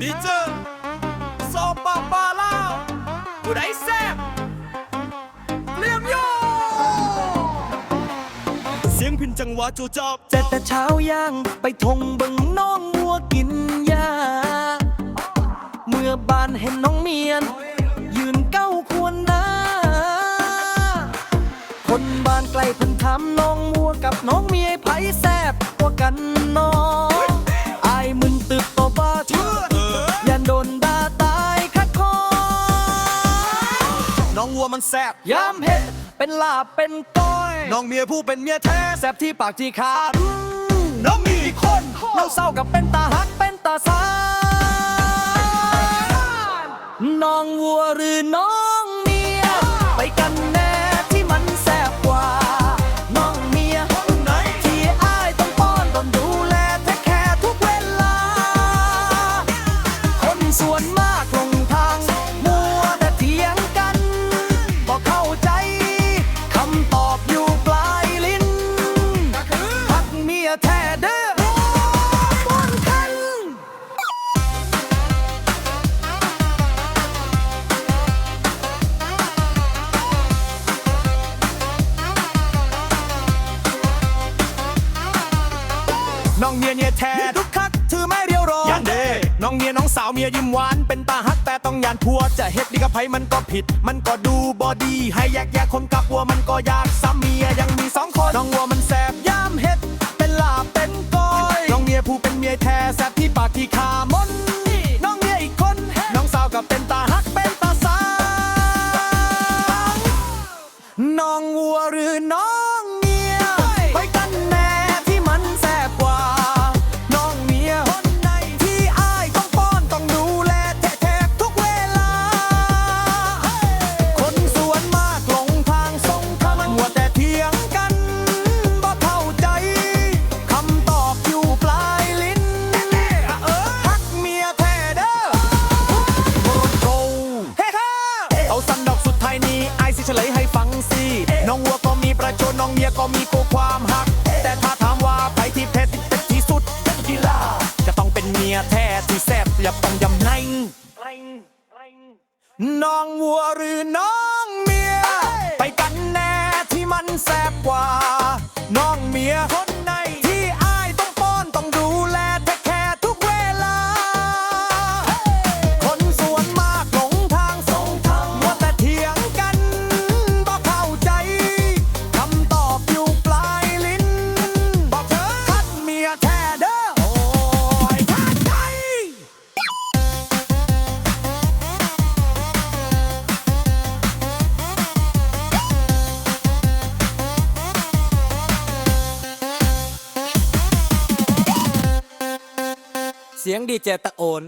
ดีเจอสอบปากปลาล่าวผู้ใดแซ่บเลี่ยมโยเสียงพินจังหวะจูจอบเจ็ดแต่เช้าย่างไปทงเบิ่งน้องวัวกินหญ้าเมื่อบานเห็นน้องเมียน ยืนเก้าควรนาคนบ้านไกลเพิ่นถามน้องวัวกับน้องเมียไผแซบกว่ากันน้อง วัวมันแซ่บยามเห็ดเป็นลาบเป็นก้อย น้องเมียผู้เป็นเมียแท้แซบที่ปากที่ขาดน้องมีอีกคนเราเศร้ากับเป็นตาฮักเป็นตาสานน้องวัวหรือน้อง น้องเมียเนี่ยแท้ทุกคักถือไม่เรียวรอยันเดน้องเมียน้องสาวเมียยิ้มหวาน เป็นตาฮักแต่ต้องยานพัว จะเฮ็ดดีกับไผมันก็ผิด มันก็ดูบอดี ให้แยกแยกคนกับวัวมันก็ยากซ้ำเมียยังมีสองคน น้องวัวมันแสบย่ามเฮ็ด เป็นลาบเป็นก้อยน้องเมียผู้เป็นเมียแท้แสบที่ปากที่ขามนน้องเมียอีกคน น้องสาวกับเป็นตาฮักเป็นตาสาวน้องวัวหรือน้อง สิน้องวัวก็มีประชนน้องเมียก็มีคู่ความหัก แต่ถ้าถามว่าใครที่เพชรที่เป็นที่สุดกีฬาจะต้องเป็นเมียแท้ที่แซ่บอย่าต้องยำในน้องวัวหรือน้องเมีย ไปกันแน่ที่มันแซ่บกว่า น้องเมียคนไหน สียงดีเจตะโอน